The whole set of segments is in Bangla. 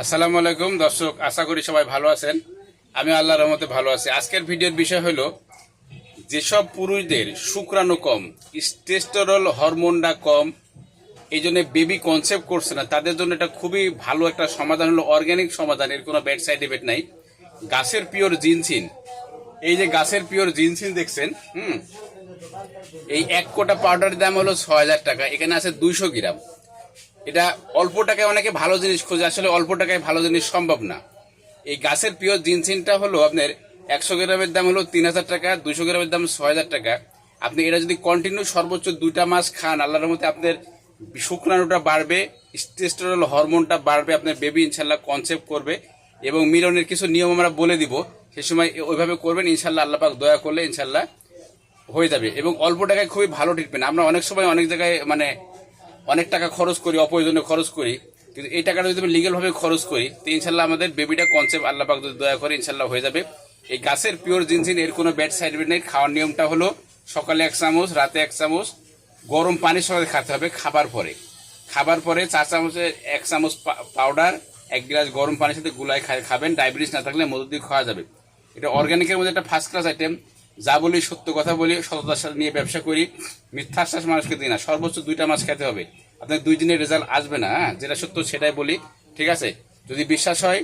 আসসালামু আলাইকুম, দর্শক, আশা করি সবাই ভালো আছেন। আমি আল্লাহর রহমতে ভালো আছি। আজকের ভিডিওর বিষয় হলো, যেসব পুরুষদের শুক্রাণু কম টেস্টোরল হরমোনটা কম, এই জন্য বেবি কনসেপ্ট করছে না, তাদের জন্য এটা খুবই ভালো একটা সমাধান হলো। অর্গানিক সমাধান, এর কোনো ব্যাড সাইড এফেক্ট নাই। গাছের পিওর জিনসিন এই যে গাছের পিওর জিনসিন দেখছেন, হুম, এই এক কোটা পাউডারের দাম হলো ছয় হাজার টাকা, এখানে আছে দুইশো গ্রাম। এটা অল্প টাকায় অনেকে ভালো জিনিস খোঁজে, আসলে অল্প টাকায় ভালো জিনিস সম্ভব না। এই গাছের পিওর জিনসিনটা হলো আপনার একশো গ্রামের দাম হলো তিন হাজার টাকা দুশো গ্রামের দাম ছয় হাজার টাকা। আপনি এটা যদি কন্টিনিউ সর্বোচ্চ দুইটা মাস খান, আল্লাহর মধ্যে আপনার শুক্রাণুটা বাড়বে টেস্টোরল হরমোনটা বাড়বে, আপনার বেবি ইনশাল্লাহ কনসেপ্ট করবে এবং মিলনের কিছু নিয়ম আমরা বলে দিব। সে সময় ওইভাবে করবেন, ইনশাল্লাহ আল্লাহ পাক দয়া করলে ইনশাল্লাহ হয়ে যাবে। এবং অল্প টাকায় খুবই ভালো ট্রিটমেন্ট আমরা অনেক সময় অনেক জায়গায় মানে অনেক টাকা খরচ করি অপ্রয়োজনে খরচ করি। কিন্তু এই টাকাটা যদি আমি লিগেল ভাবে খরচ করি, তো ইনশাল্লাহ আমাদের বেবিটা কনসেপ্ট আল্লাহ পাক যদি দয়া করে ইনশাল্লাহ হয়ে যাবে। এই গাছের পিওর জিনসিন এর কোনো ব্যাড সাইড নেই। খাওয়ার নিয়মটা হলো সকালে এক চামচ, রাতে এক চামচ, গরম পানির সঙ্গে খেতে হবে খাবার পরে। খাবার পরে চা চামচের এক চামচ পাউডার এক গ্লাস গরম পানির সাথে গুলাই খা- খাবেন। ডায়াবেটিস না থাকলে মধু দিয়ে খাওয়া যাবে। এটা অর্গানিকের মধ্যে একটা ফার্স্ট ক্লাস আইটেম যা বলি সত্য কথা বলি, সততার সাথে নিয়ে ব্যবসা করি। মিথ্যা আশ্বাস মানুষকে দিই না, সর্বোচ্চ দুইটা মাছ খেতে হবে। আপনার দুই দিনের রেজাল্ট আসবে না হ্যাঁ? যেটা সত্য সেটাই বলি, ঠিক আছে? যদি বিশ্বাস হয়,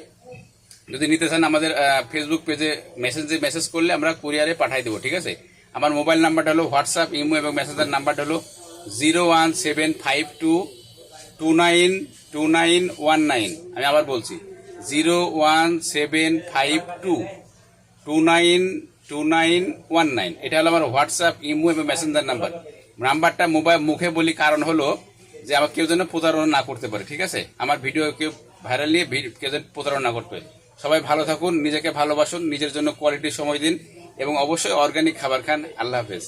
যদি নিতে চান আমাদের ফেসবুক পেজে মেসেজে মেসেজ করলে আমরা কুরিয়ারে পাঠাই দেবো, ঠিক আছে? আমার মোবাইল নাম্বারটা হলো হোয়াটসঅ্যাপ ইমো এবং মেসেজের নাম্বারটা হলো zero one seven five two two nine two nine one nine আমি আবার বলছি zero one seven five two two nine two nine one nine এটা হলো আমার হোয়াটসঅ্যাপ ইমো এবং মেসেঞ্জার নাম্বার নাম্বারটা মোবাইল মুখে বলি কারণ হলো যে আমার কেউ যেন প্রতারণা না করতে পারে, ঠিক আছে? আমার ভিডিও কেউ ভাইরাল নিয়ে কেউ যেন প্রতারণা না করতে পারে। সবাই ভালো থাকুন, নিজেকে ভালোবাসুন, নিজের জন্য কোয়ালিটি সময় দিন এবং অবশ্যই অর্গানিক খাবার খান। আল্লাহ হাফেজ।